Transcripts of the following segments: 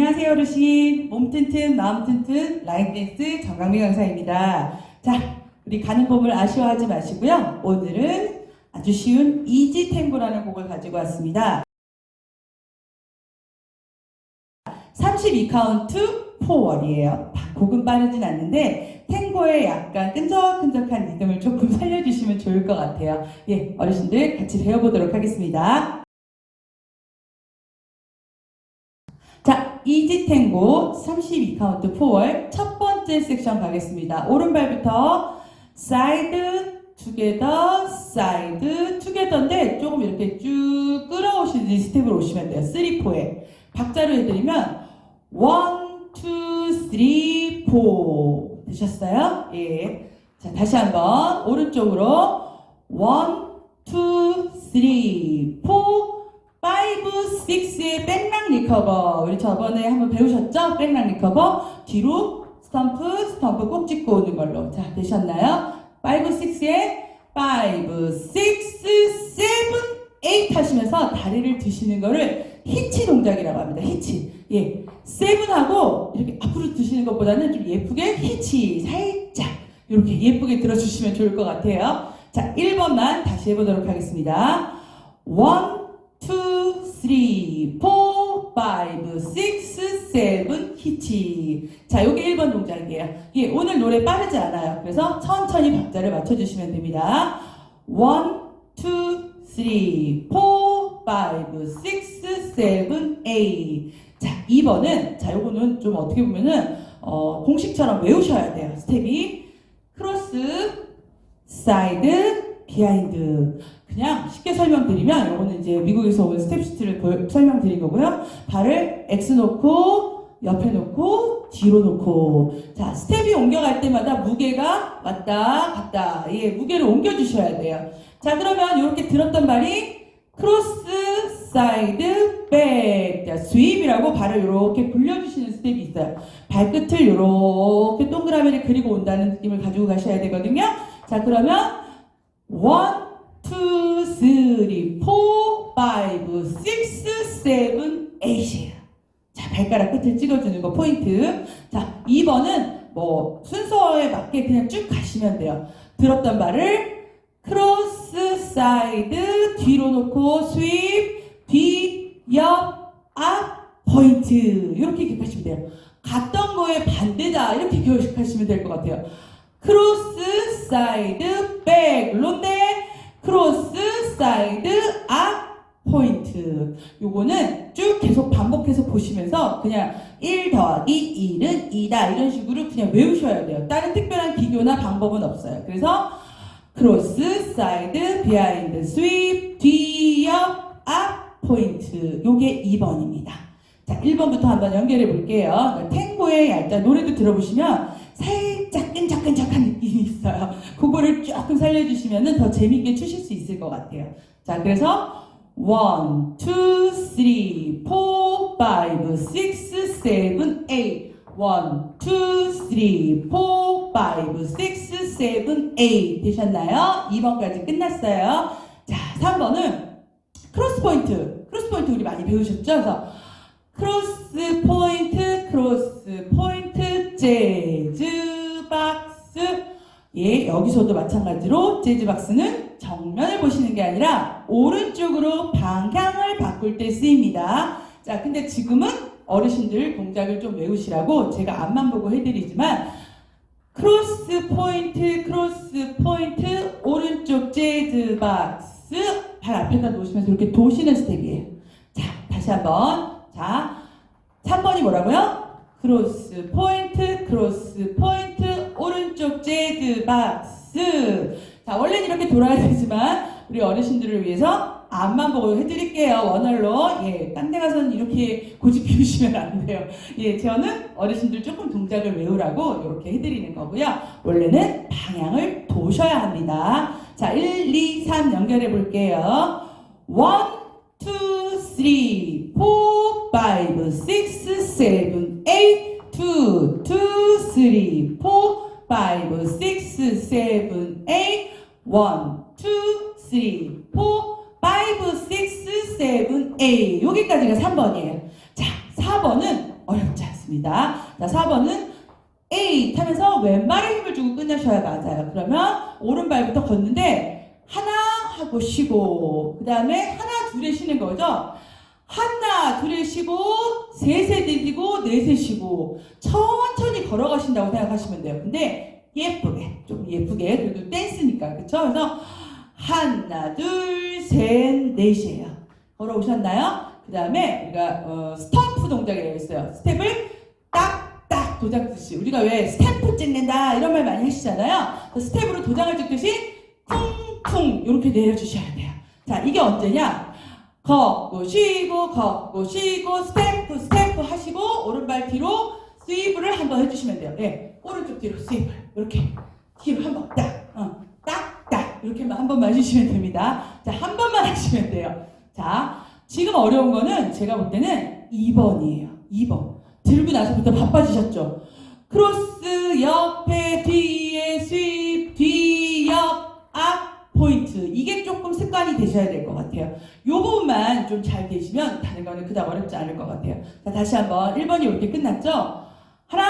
안녕하세요 어르신. 몸 튼튼 마음 튼튼 라인 댄스 정강미 강사입니다. 자 우리 가는 법을 아쉬워하지 마시고요. 오늘은 아주 쉬운 이지 탱고라는 곡을 가지고 왔습니다. 32카운트 4월이에요. 곡은 빠르진 않는데 탱고에 약간 끈적끈적한 리듬을 조금 살려주시면 좋을 것 같아요. 예 어르신들 같이 배워보도록 하겠습니다. 자, 이지 탱고 32카운트 4월 첫 번째 섹션 가겠습니다. 오른발부터 사이드 투게더 사이드 투게더인데 조금 이렇게 쭉 끌어오시듯이 스텝으로 오시면 돼요. 3, 4에 박자로 해드리면 1, 2, 3, 4 되셨어요? 예. 자, 다시 한번 오른쪽으로 1, 2, 3, 4 5, 6의 백락 리커버. 우리 저번에 한번 배우셨죠? 백락 리커버. 뒤로 스탬프, 스탬프 꼭 찍고 오는 걸로. 자, 되셨나요? 5, 6의 5, 6, 7, 8 하시면서 다리를 드시는 거를 히치 동작이라고 합니다. 히치. 예. 7하고 이렇게 앞으로 드시는 것보다는 좀 예쁘게 히치. 살짝. 이렇게 예쁘게 들어주시면 좋을 것 같아요. 자, 1번만 다시 해보도록 하겠습니다. 1, 2, 3, 4, 5, 6, 7, 히치. 자, 요게 1번 동작이에요. 예, 오늘 노래 빠르지 않아요. 그래서 천천히 박자를 맞춰주시면 됩니다. 1, 2, 3, 4, 5, 6, 7, 8. 자, 2번은, 자, 요거는 좀 어떻게 보면은, 어, 공식처럼 외우셔야 돼요. 스텝이. 크로스, 사이드, 비하인드. 그냥 쉽게 설명드리면 이거는 이제 미국에서 온 스텝 시트를 보여- 설명드린 거고요. 발을 X 놓고 옆에 놓고 뒤로 놓고 자 스텝이 옮겨갈 때마다 무게가 왔다 갔다 예 무게를 옮겨 주셔야 돼요. 자 그러면 이렇게 들었던 발이 크로스 사이드 백 자, 스윕이라고 발을 이렇게 굴려주시는 스텝이 있어요. 발끝을 이렇게 동그라미를 그리고 온다는 느낌을 가지고 가셔야 되거든요. 자 그러면 원 seven, eight이에요. 자, 발가락 끝을 찍어주는 거 포인트. 자, 2번은 뭐 순서에 맞게 그냥 쭉 가시면 돼요. 들었던 발을 크로스 사이드 뒤로 놓고 스윕 뒤, 옆, 앞, 포인트 이렇게 기억하시면 돼요. 갔던 거에 반대다 이렇게 기억하시면 될 것 같아요. 크로스 사이드 백 론데 크로스 사이드 앞 포인트 요거는 쭉 계속 반복해서 보시면서 그냥 1 더하기 1은 2다 이런 식으로 그냥 외우셔야 돼요. 다른 특별한 비교나 방법은 없어요. 그래서 크로스 사이드 비하인드 스윕 뒤옆 앞 포인트 요게 2번입니다. 자 1번부터 한번 연결해 볼게요. 탱고의 얄짜 노래도 들어보시면 살짝 끈적끈적한 느낌이 있어요. 그거를 조금 살려주시면 더 재밌게 추실 수 있을 것 같아요. 자, 그래서 1, 2, 3, 4, 5, 6, 7, 8 1, 2, 3, 4, 5, 6, 7, 8 되셨나요? 2번까지 끝났어요. 자, 3번은 크로스 포인트. 크로스 포인트 우리 많이 배우셨죠? 그래서 크로스 포인트, 크로스 포인트, 재즈 박스 예, 여기서도 마찬가지로 재즈 박스는 정면을 보시는 게 아니라 오른쪽으로 방향을 바꿀 때 쓰입니다. 자, 근데 지금은 어르신들 동작을 좀 외우시라고 제가 앞만 보고 해드리지만 크로스 포인트, 크로스 포인트, 오른쪽 재즈 박스 발 앞에다 놓으시면서 이렇게 도시는 스텝이에요. 자, 다시 한번. 자, 3번이 뭐라고요? 크로스 포인트, 크로스 포인트, 오른쪽 재즈 박스. 자, 원래는 이렇게 돌아야 되지만, 우리 어르신들을 위해서 앞만 보고 해드릴게요. 원얼로. 예, 딴 데 가서는 이렇게 고집 피우시면 안 돼요. 예, 저는 어르신들 조금 동작을 외우라고 이렇게 해드리는 거고요. 원래는 방향을 도셔야 합니다. 자, 1, 2, 3 연결해 볼게요. 1, 2, 3, 4, 5, 6, 7, 8, 2, 2, 3, 4, 5, 6, 7, 8, 1, 2, 3, 4, 5, 6, 7, 8 여기까지가 3번이에요. 자, 4번은 맞습니다. 자, 4번은 A 타면서 왼발에 힘을 주고 끝내셔야 맞아요. 그러면 오른발부터 걷는데 하나 하고 쉬고 그 다음에 하나 둘에 쉬는 거죠. 하나 둘에 쉬고 셋에 들이고 넷에 쉬고 천천히 걸어가신다고 생각하시면 돼요. 근데 예쁘게 좀 예쁘게 그래도 댄스니까 그렇죠? 그래서 하나 둘 셋 넷이에요. 걸어오셨나요? 그 다음에 우리가 어, 스탬프 동작이라고 있어요. 스텝을 딱 딱 도장 듯이 우리가 왜 스탬프 찍는다 이런 말 많이 하시잖아요. 그 스텝으로 도장을 찍듯이 쿵쿵 이렇게 내려주셔야 돼요. 자 이게 언제냐? 걷고 쉬고 걷고 쉬고 스탬프 스탬프 하시고 오른발 뒤로 스위브를 한번 해주시면 돼요. 네, 오른쪽 뒤로 스위브 이렇게 뒤로 한번 딱, 어, 딱 딱 이렇게만 한 번만 해주시면 됩니다. 자 한 번만 하시면 돼요. 자 지금 어려운 거는 제가 볼 때는 2번이에요. 2번 들고 나서부터 바빠지셨죠. 크로스 옆에 뒤에 스윕 뒤옆 앞 포인트 이게 조금 습관이 되셔야 될 것 같아요. 요 부분만 좀 잘 되시면 다른 거는 그닥 어렵지 않을 것 같아요. 자, 다시 한번 1번이 이렇게 끝났죠? 하나,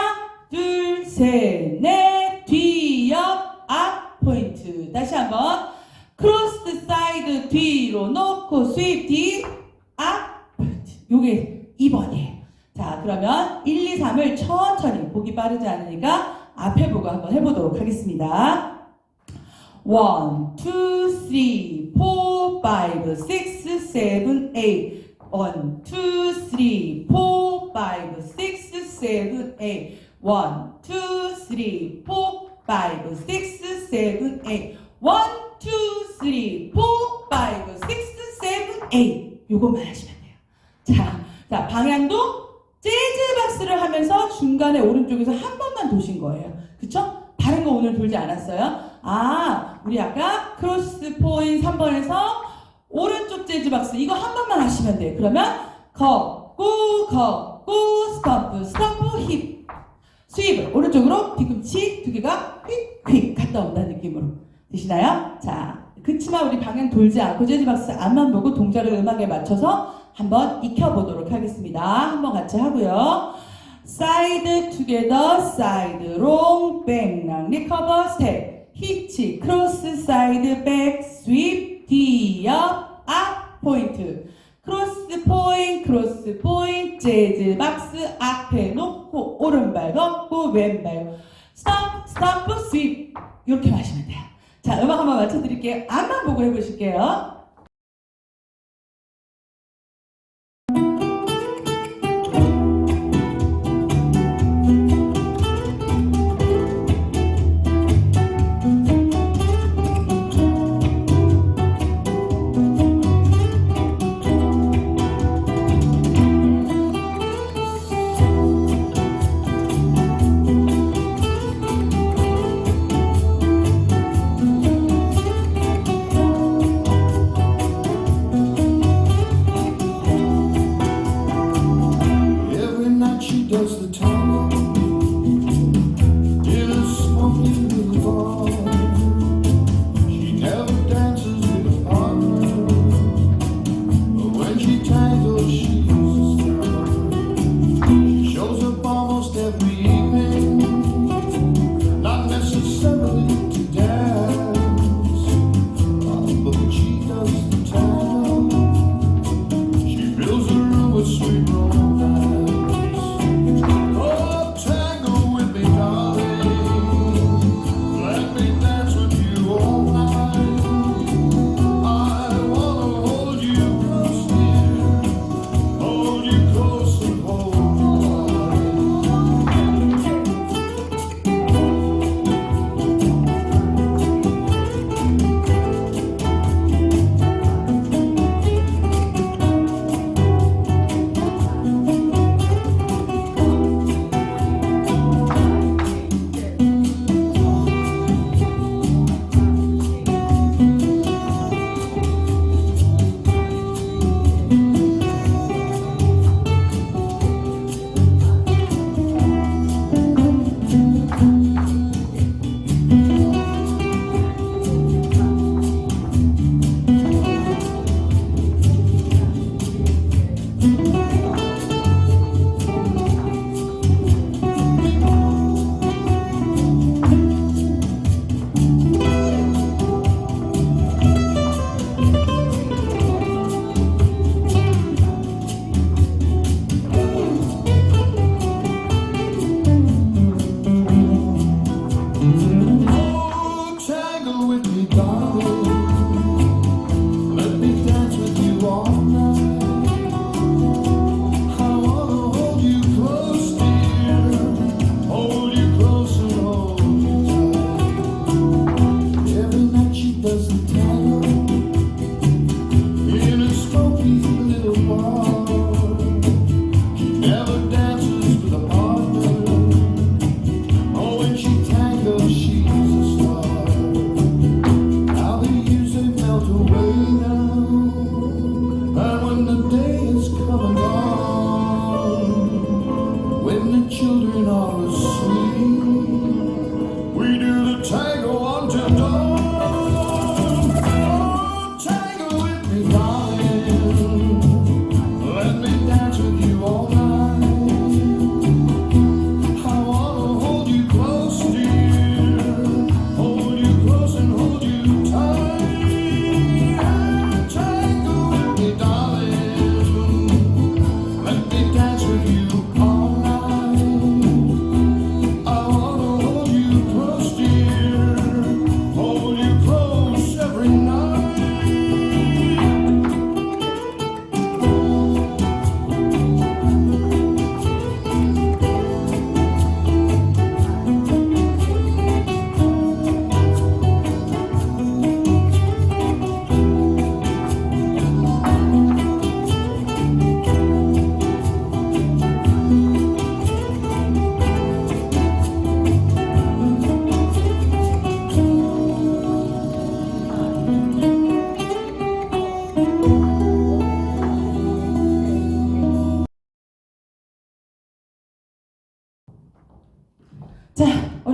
둘, 셋, 넷, 뒤, 옆, 앞, 포인트. 다시 한번 크로스 사이드 뒤로 놓고 스윕 뒤, 앞, 포인트. 요게 2번이에요. 자, 그러면 1, 2, 3을 천천히 보기 빠르지 않으니까 앞에 보고 한번 해보도록 하겠습니다. 1, 2, 3, 4, 5, 6, 7, 8. 1, 2, 3, 4, 5, 6, 7, 8. 1, 2, 3, 4, 5, 6, 7, 8. 1, 2, 3, 4, 5, 6, 7, 8. 요것만 하시면 돼요. 자, 자, 방향도 재즈 박스를 하면서 중간에 오른쪽에서 한 번만 도신 거예요. 그쵸? 다른 거 오늘 돌지 않았어요? 아, 우리 아까 크로스 포인 3번에서 오른쪽 재즈 박스 이거 한 번만 하시면 돼요. 그러면 걷고 걷고 스탬프 스탬프 힙 스윕을 오른쪽으로 뒤꿈치 두 개가 휙휙 갔다 온다는 느낌으로 되시나요? 자, 그치만 우리 방향 돌지 않고 재즈 박스 앞만 보고 동작을 음악에 맞춰서 한번 익혀보도록 하겠습니다. 한번 같이 하고요. 사이드 투게더 사이드 롱 백랑 리커버 스텝 히치 크로스 사이드 백 스윕 뒤옆 앞 포인트. 크로스 포인트 크로스 포인트 재즈 박스 앞에 놓고 오른발 걷고 왼발. 스톱 스톱 스윕. 이렇게 마시면 돼요. 자 음악 한번 맞춰드릴게요. 앞만 보고 해보실게요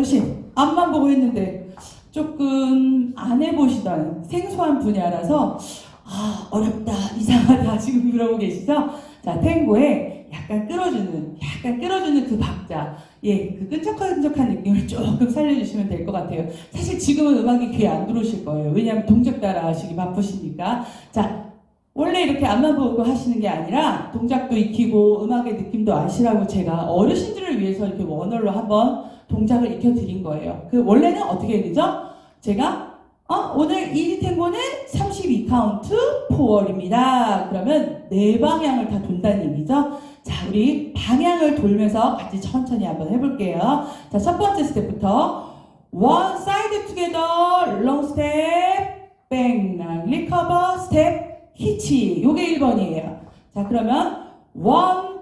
어르신, 앞만 보고 했는데 조금 안 해보시던 생소한 분야라서 아, 어렵다, 이상하다 지금 그러고 계시죠? 자, 탱고에 약간 끌어주는, 약간 끌어주는 그 박자. 예, 그 끈적끈적한 느낌을 조금 살려주시면 될 것 같아요. 사실 지금은 음악이 귀에 안 들어오실 거예요. 왜냐하면 동작 따라 하시기 바쁘시니까. 자, 원래 이렇게 앞만 보고 하시는 게 아니라 동작도 익히고 음악의 느낌도 아시라고 제가 어르신들을 위해서 이렇게 원어로 한번 동작을 익혀드린 거예요. 그 원래는 어떻게 되죠? 제가 어, 오늘 이 탱고는 32 카운트 포월입니다. 그러면 네 방향을 다 돈다는 얘기죠. 자, 우리 방향을 돌면서 같이 천천히 한번 해볼게요. 자, 첫 번째 스텝부터 one side together, long step, bang, recover, step, 히치. 요게 1번이에요. 자, 그러면 1,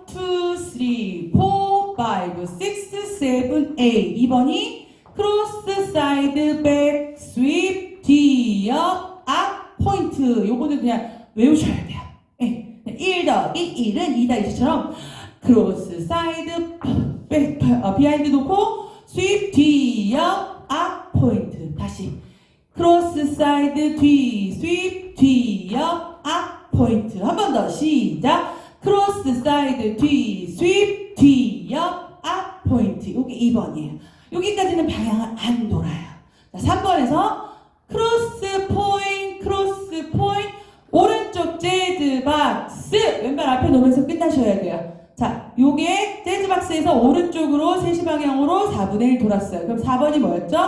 2, 3, 4, 5, 6, 7, 8. 2번이 크로스 사이드 백 스윕 뒤옆 앞 포인트 요거는 그냥 외우셔야 돼요. 예. 1 더하기 1은 2 더하기 2처럼 크로스 사이드 백 어, 비하인드 놓고 스윕 뒤옆 앞 포인트 다시 크로스 사이드 뒤 스윕 뒤옆 앞 포인트 한 번 더 시작 크로스 사이드 뒤 스윕 2번이에요. 여기까지는 방향을 안 돌아요. 자 3번에서 크로스 포인트 크로스 포인트 오른쪽 재즈 박스. 왼발 앞에 놓으면서 끝나셔야 돼요. 자 요게 재즈 박스에서 오른쪽으로 3시 방향으로 4분의 1 돌았어요. 그럼 4번이 뭐였죠?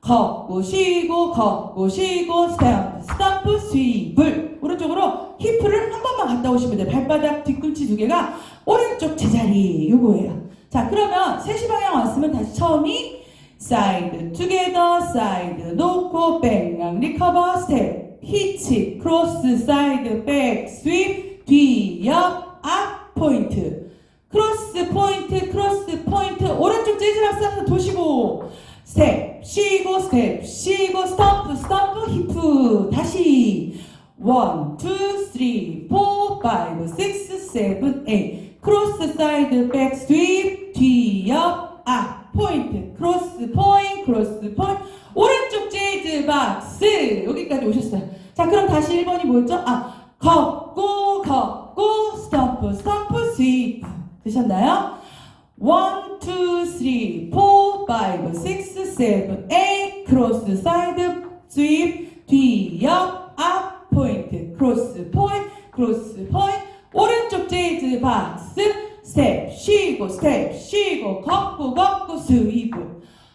걷고 쉬고 걷고 쉬고 스탬프 스탬프 스윕을. 오른쪽으로 힙을 한 번만 갔다 오시면 돼요. 발바닥 뒤꿈치 두 개가 오른쪽 제자리 요거예요 자 그러면 3시 방향 왔으면 다시 처음이 사이드 투게더 사이드 놓고 백랑 리커버 스텝 히치 크로스 사이드 백 스윕 뒤 옆 앞 포인트 크로스 포인트 크로스 포인트 오른쪽 박스 한번 도시고 스텝 쉬고 스텝 쉬고 스탬프 스탬프 히프 다시 원, 투, 쓰리, 포, 파이브, 식스, 세븐, 에잇 크로스 사이드 백 스윕 뒤옆 앞 포인트 크로스 포인트 크로스 포인트 오른쪽 재즈 박스. 여기까지 오셨어요. 자 그럼 다시 1번이 뭐였죠? 아 걷고 걷고 스탬프 스탬프 스윕 되셨나요? 1, 2, 3, 4, 5, 6, 7, 8 크로스 사이드 스윕 뒤옆 앞 포인트 크로스 포인트 크로스 포인트 오른쪽 재즈 박스 스텝 쉬고 스텝 쉬고 걷고 걷고 스윕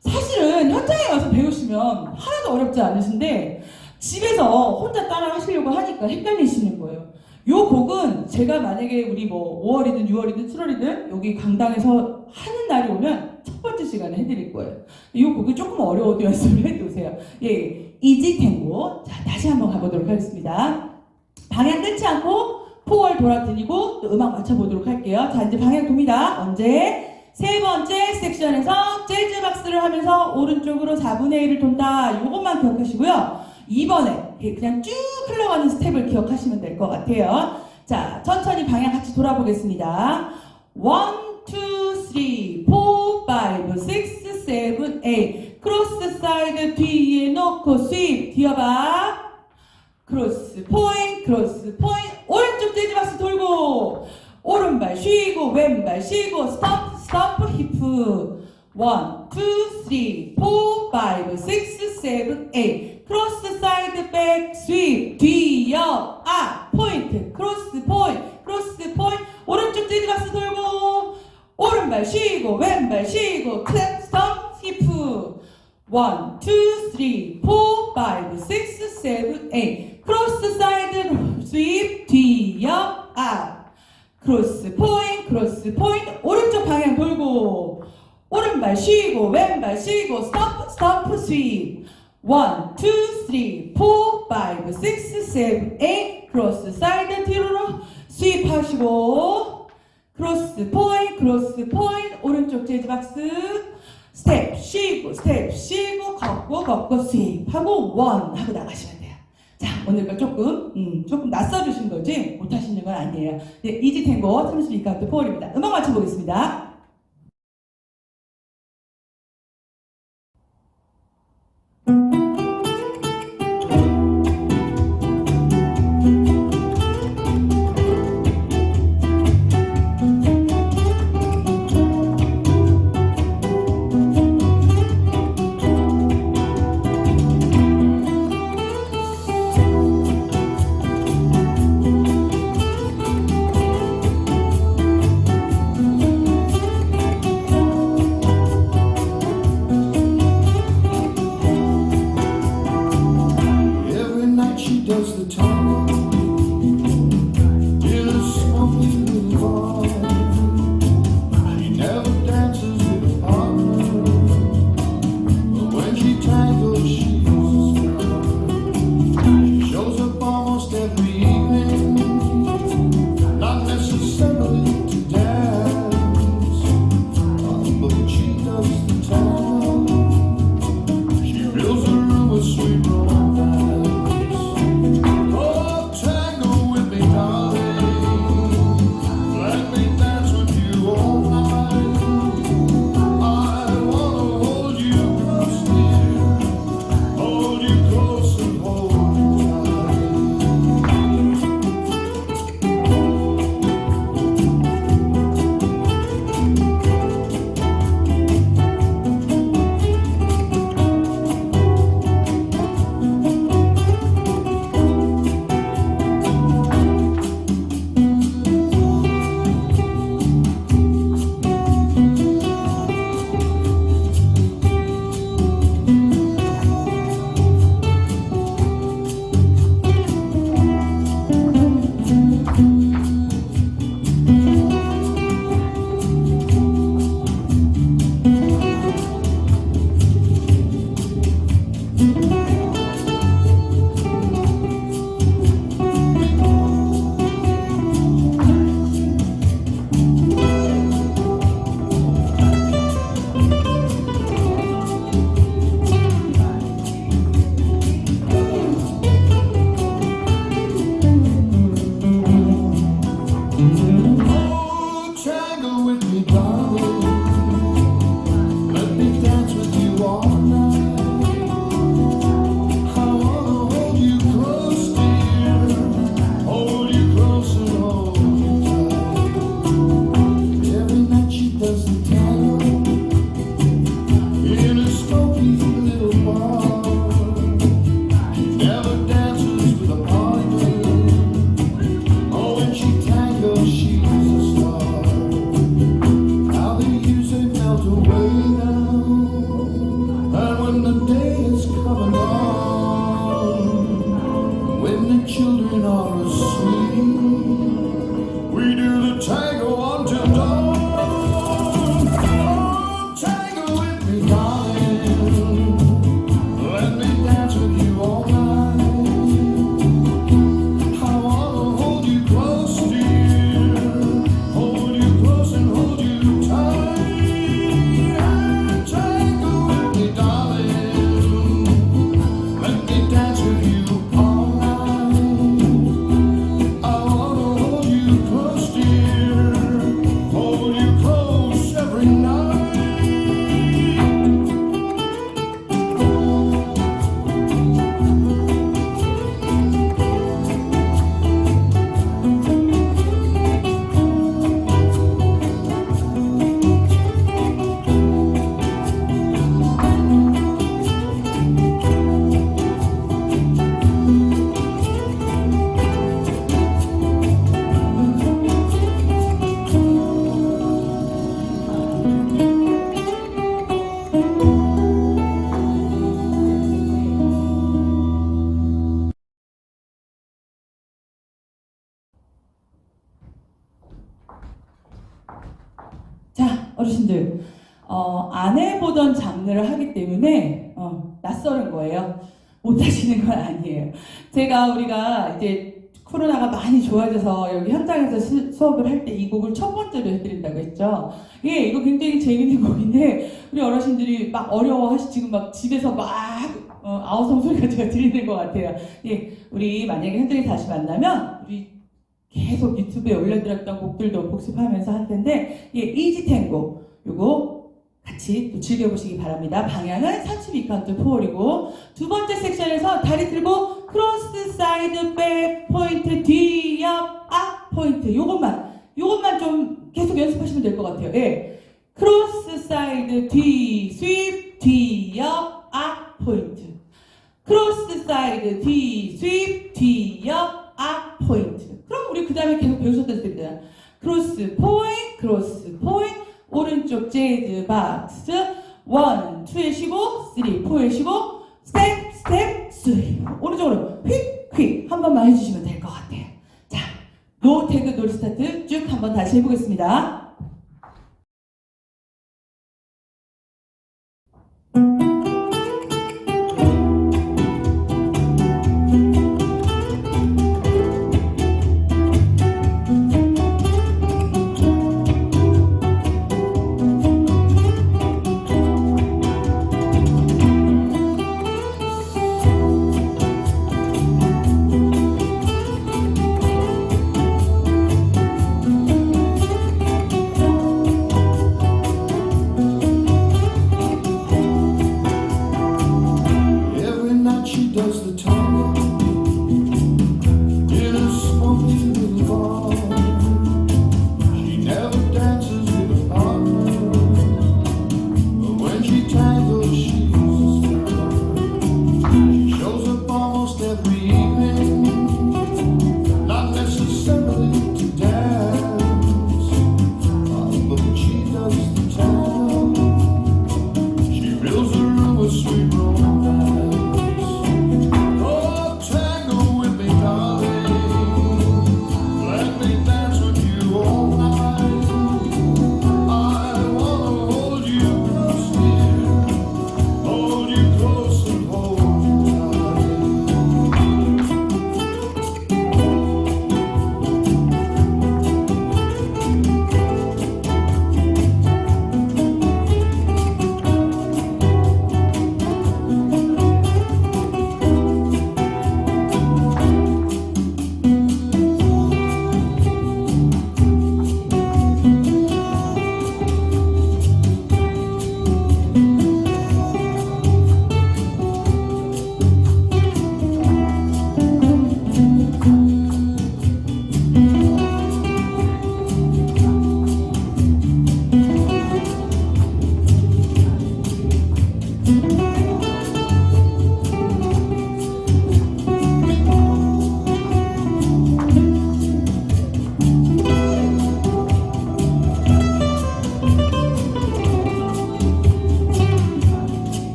사실은 현장에 가서 배우시면 하나도 어렵지 않으신데 집에서 혼자 따라 하시려고 하니까 헷갈리시는 거예요. 요 곡은 제가 만약에 우리 뭐 5월이든 6월이든 7월이든 여기 강당에서 하는 날이 오면 첫 번째 시간에 해드릴 거예요. 이 곡이 조금 어려워도 연습을 해두세요. 예, 이지 탱고. 자, 다시 한번 가보도록 하겠습니다. 방향 끊지 않고 포월 돌아드리고 또 음악 맞춰보도록 할게요. 자, 이제 방향 돕니다. 언제? 세 번째 섹션에서 재즈 박스를 하면서 오른쪽으로 4분의 1을 돈다. 요것만 기억하시고요. 2번에 그냥 쭉 흘러가는 스텝을 기억하시면 될 것 같아요. 자, 천천히 방향 같이 돌아보겠습니다. 1, 2, 3, 4, 5, 6, 7, 8 크로스 사이드 뒤에 놓고 스윕 뒤어봐 크로스 포인트 크로스 포인트 오른쪽 재즈 박스 돌고 오른발 쉬고 왼발 쉬고 스톱 스톱 히프 1, 2, 3, 4, 5, 6, 7, 8 크로스 사이드 백 스윕 뒤옆 앞 포인트 크로스 포인트 크로스 포인트 오른쪽 재즈 박스 돌고 오른발 쉬고 왼발 쉬고 클랩 스톱 히프 1, 2, 3, 4, 5, 6, 7, 8 크로스 사이드 스윕 뒤옆 앞 크로스 포인트 크로스 포인트. 오른쪽 방향 돌고 오른발 쉬고 왼발 쉬고 스톱 스톱 스윕. 1, 2, 3, 4, 5, 6, 7, 8 크로스 사이드 뒤로 스윕 하시고 크로스 포인트 크로스 포인트. 오른쪽 재즈 박스. 스텝 쉬고 스텝 쉬고 걷고 걷고 스윕 하고 원 하고 나가시면 돼요. 자 오늘 거 조금 음, 조금 낯설으신 거지? 못하시는 건 아니에요. 네, 이지 탱고 32카운트 포월입니다. 음악 맞춰보겠습니다 어르신들 어, 안 해보던 장르를 하기 때문에 어, 낯설은 거예요. 못 하시는 건 아니에요. 제가 우리가 이제 코로나가 많이 좋아져서 여기 현장에서 시- 수업을 할 때 이 곡을 첫 번째로 해드린다고 했죠. 예, 이거 굉장히 재밌는 곡인데 우리 어르신들이 막 어려워하시 지금 막 집에서 막 어, 아우성 소리가 제가 들리는 것 같아요. 예, 우리 만약에 현장에 다시 만나면 계속 유튜브에 올려드렸던 곡들도 복습하면서 할 텐데 예, 이지 탱고 요거 같이 또 즐겨보시기 바랍니다. 방향은 32카운트 포홀이고 두 번째 섹션에서 다리 들고 크로스 사이드 백 포인트 뒤 옆 앞 포인트 요것만 요것만 좀 계속 연습하시면 될 것 같아요. 예. 크로스 사이드 뒤 스윕 뒤 옆 앞 포인트 크로스 사이드 뒤 스윕 뒤 옆 앞 포인트 그럼 우리 그 다음에 계속 배우셨던 때입니다. 크로스 포인트 크로스 포인트 오른쪽 재즈 박스 원, 투에 쉬고 쓰리, 포에 쉬고 스텝, 스텝, 쓰리 오른쪽으로 휙, 휙 한 번만 해주시면 될 것 같아요. 자, 노 태그 놀 스타트 쭉 한번 다시 해보겠습니다.